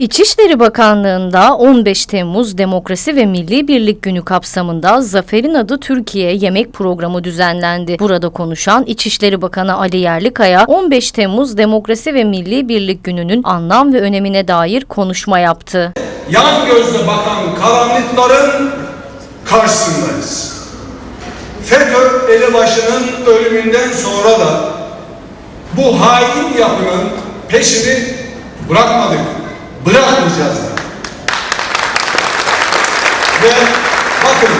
İçişleri Bakanlığı'nda 15 Temmuz Demokrasi ve Milli Birlik Günü kapsamında Zafer'in adı Türkiye yemek programı düzenlendi. Burada konuşan İçişleri Bakanı Ali Yerlikaya 15 Temmuz Demokrasi ve Milli Birlik Günü'nün anlam ve önemine dair konuşma yaptı. yan gözle bakan karanlıkların karşısındayız. FETÖ elebaşının ölümünden sonra da bu hain yapının peşini bırakmadık, bırakmayacağız. Ve bakın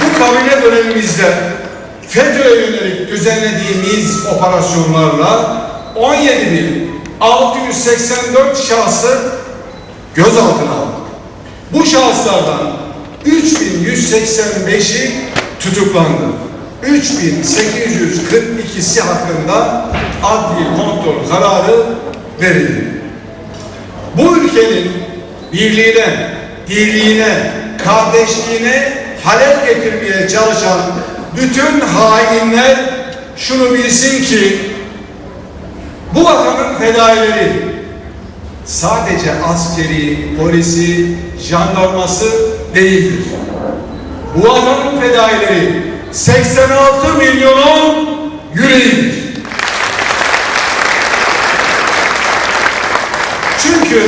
bu kabine dönemimizde FETÖ'ye yönelik düzenlediğimiz operasyonlarla 17.684 şahsı gözaltına aldık. Bu şahıslardan 3185'i tutuklandı. 3842'si hakkında adli kontrol kararı verildi. Bu ülkenin birliğine, dirliğine, kardeşliğine halel getirmeye çalışan bütün hainler şunu bilsin ki bu vatanın fedaileri sadece askeri, polisi, jandarması değildir. Bu vatanın fedaileri 86 milyonun yüreğidir. Çünkü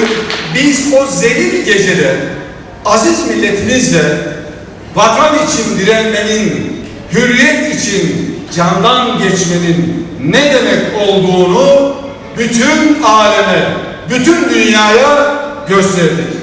biz o zelil gecede aziz milletimizle vatan için direnmenin, hürriyet için candan geçmenin ne demek olduğunu bütün aleme, bütün dünyaya gösterdik.